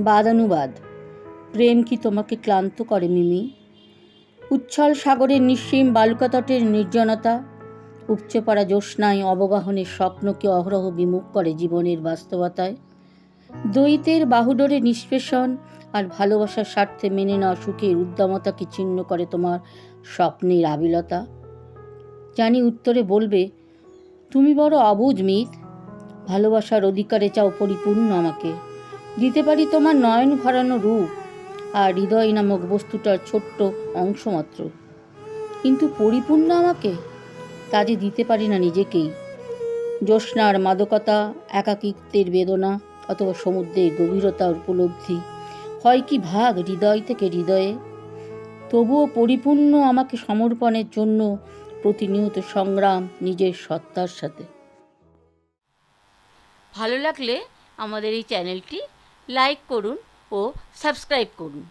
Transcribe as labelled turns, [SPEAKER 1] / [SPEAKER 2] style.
[SPEAKER 1] বাদানুবাদ। প্রেম কি তোমাকে ক্লান্ত করে, মিমি? উচ্ছল সাগরের নিঃসীম বালুকাতটের নির্জনতা, উপচে পড়া জ্যোৎস্নায় অবগাহনের স্বপ্নকে অহরহ বিমুখ করে জীবনের বাস্তবতায়। দ্বৈতের বাহুডোরে নিষ্পেষণ আর ভালোবাসার স্বার্থে মেনে নেওয়া সুখের উদ্দামতাকে চিহ্ন করে তোমার স্বপ্নের আবিলতা। জানি উত্তরে বলবে, তুমি বড় অবুঝ, মিত। ভালোবাসার অধিকারে চাও পরিপূর্ণ আমাকে। দিতে পারি তোমার নয়ন ভরানো রূপ আর হৃদয় নামক বস্তুটার ছোট্ট অংশমাত্র কিন্তু পরিপূর্ণ আমাকে তা যে দিতে পারি না নিজেকেই। জ্যোৎস্নার মাদকতা, একাকিত্বের বেদনা অথবা সমুদ্রের গভীরতা উপলব্ধি, হয় কি ভাগ হৃদয় থেকে হৃদয়ে? তবুও পরিপূর্ণ আমাকে সমর্পণের জন্য প্রতিনিয়ত সংগ্রাম নিজের সত্তার সাথে। ভালো লাগলে আমাদের এই চ্যানেলটি লাইক করুন ও সাবস্ক্রাইব করুন।